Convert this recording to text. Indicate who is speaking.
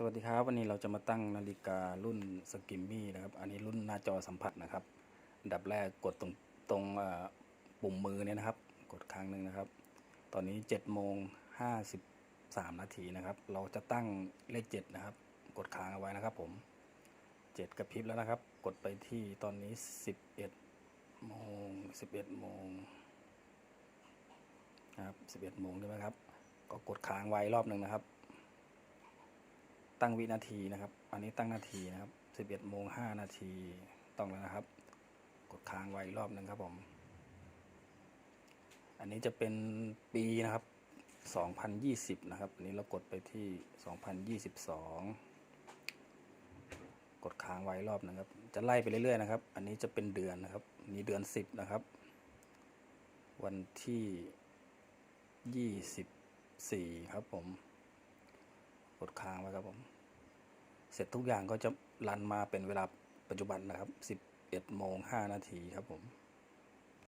Speaker 1: สวัสดีครับ วันนี้เราจะมาตั้งนาฬิการุ่นสกิมมี่นะครับ อันนี้รุ่นหน้าจอสัมผัสนะครับอันดับแรกกดตรงตรงปุ่มมือเนี่ยนะครับ กดครั้งหนึ่งนะครับ ตอนนี้7จ็ดโมงห้าสิบสามนาทีนะครับ เราจะตั้งเลขเจ็ดนะครับ กดค้างเอาไว้นะครับ ผมเจ็ดกระพริบแล้วนะครับ กดไปที่ตอนนี้สิบเอ็ดโมงสิบเอ็ดโมงนะครับสิบเอ็ดโมงใช่ไหมครับ ก็กดค้างไว้รอบหนึ่งนะครับ ตั้งวินาทีนะครับ อันนี้ตั้งนาทีนะครับ11โมง5นาทีต้องแล้วนะครับ กดค้างไว้อีกรอบหนึ่งครับผม อันนี้จะเป็นปีนะครับ2020นะครับ อันนี้เรากดไปที่2022กดค้างไว้รอบนึงครับ จะไล่ไปเรื่อยๆนะครับ อันนี้จะเป็นเดือนนะครับนี่เดือน10นะครับ วันที่24ครับผม กดค้างไว้ครับผม เสร็จทุกอย่างก็จะรันมาเป็นเวลาปัจจุบันนะครับ 11โมง5นาทีครับผม